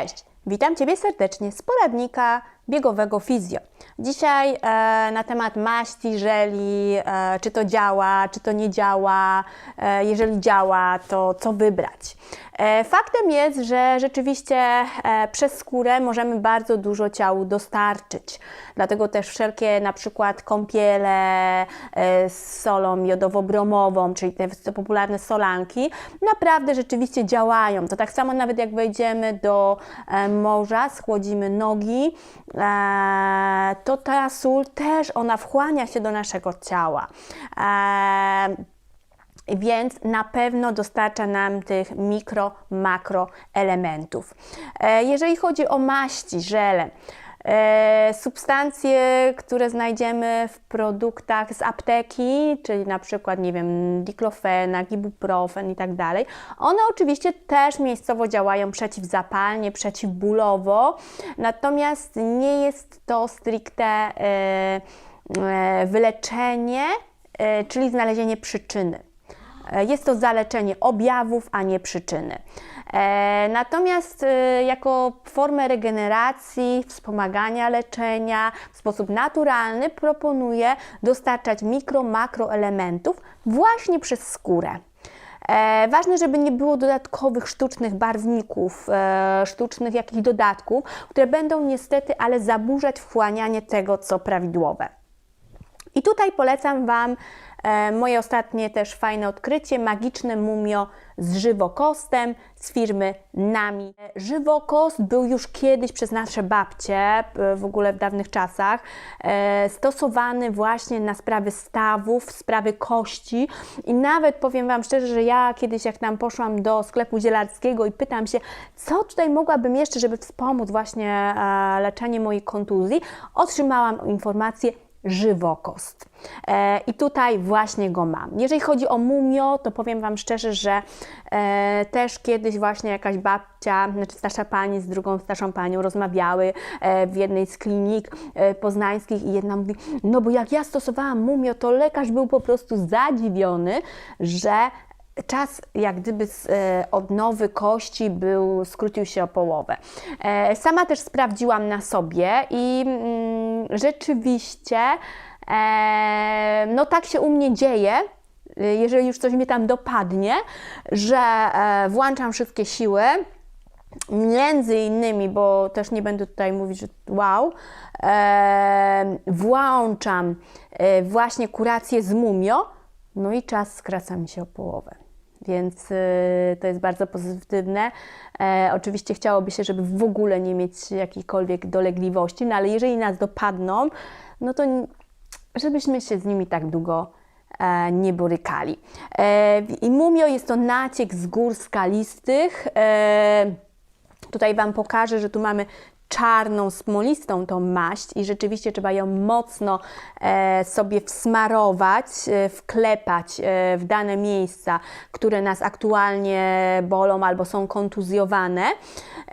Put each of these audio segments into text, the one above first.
Cześć! Witam Ciebie serdecznie z poradnika biegowego fizjo. Dzisiaj e, na temat maści, żeli, e, czy to działa, czy to nie działa, e, jeżeli działa, to co wybrać. E, faktem jest, że rzeczywiście e, przez skórę możemy bardzo dużo ciału dostarczyć. Dlatego też wszelkie na przykład kąpiele e, z solą jodowo-bromową, czyli te popularne solanki, naprawdę rzeczywiście działają. To tak samo nawet jak wejdziemy do morza, schłodzimy nogi, to ta sól też ona wchłania się do naszego ciała. Więc na pewno dostarcza nam tych mikro, makro elementów. E, Jeżeli chodzi o maści, żele, e, substancje, które znajdziemy w produktach z apteki, czyli na przykład, nie wiem, diklofenak, ibuprofen i tak dalej, one oczywiście też miejscowo działają przeciwzapalnie, przeciwbólowo, natomiast nie jest to stricte e, wyleczenie, czyli znalezienie przyczyny. E, Jest to zaleczenie objawów, a nie przyczyny. E, Natomiast e, jako formę regeneracji, wspomagania leczenia w sposób naturalny proponuję dostarczać mikro, makroelementów właśnie przez skórę. Ważne, żeby nie było dodatkowych sztucznych barwników, sztucznych jakichś dodatków, które będą niestety, ale zaburzać wchłanianie tego, co prawidłowe. I tutaj polecam Wam moje ostatnie też fajne odkrycie, magiczne mumio z żywokostem z firmy Nami. E, Żywokost był już kiedyś przez nasze babcie, e, w ogóle w dawnych czasach, e, stosowany właśnie na sprawy stawów, sprawy kości i nawet powiem Wam szczerze, że ja kiedyś jak tam poszłam do sklepu zielarskiego i pytam się, co tutaj mogłabym jeszcze, żeby wspomóc właśnie e, leczenie mojej kontuzji, otrzymałam informację, żywokost. E, I tutaj właśnie go mam. Jeżeli chodzi o mumio, to powiem Wam szczerze, że e, też kiedyś właśnie jakaś babcia, znaczy starsza pani z drugą starszą panią rozmawiały e, w jednej z klinik e, poznańskich i jedna mówi, no bo jak ja stosowałam mumio, to lekarz był po prostu zadziwiony, że czas jak gdyby z e, odnowy kości był, skrócił się o połowę. E, sama też sprawdziłam na sobie i mm, rzeczywiście e, no tak się u mnie dzieje, jeżeli już coś mnie tam dopadnie, że e, włączam wszystkie siły, między innymi, bo też nie będę tutaj mówić, że wow, e, włączam właśnie kurację z mumio, no i czas skraca mi się o połowę. Więc y, to jest bardzo pozytywne. E, oczywiście chciałoby się, żeby w ogóle nie mieć jakichkolwiek dolegliwości, no ale jeżeli nas dopadną, no to żebyśmy się z nimi tak długo e, nie borykali. E, I mumio jest to naciek z gór skalistych. Tutaj Wam pokażę, że tu mamy czarną, smolistą tą maść i rzeczywiście trzeba ją mocno e, sobie wsmarować, e, wklepać e, w dane miejsca, które nas aktualnie bolą albo są kontuzjowane.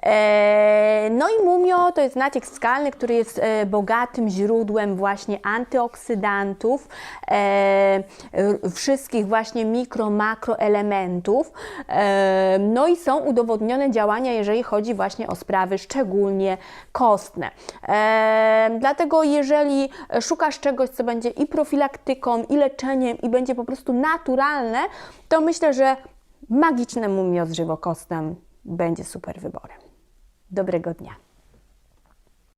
E, no i mumio to jest naciek skalny, który jest e, bogatym źródłem właśnie antyoksydantów, e, wszystkich właśnie mikro, makroelementów. E, no i są udowodnione działania, jeżeli chodzi właśnie o sprawy szczególnie kostne. E, dlatego jeżeli szukasz czegoś, co będzie i profilaktyką, i leczeniem, i będzie po prostu naturalne, to myślę, że magiczne mumio z żywokostem będzie super wyborem. Dobrego dnia.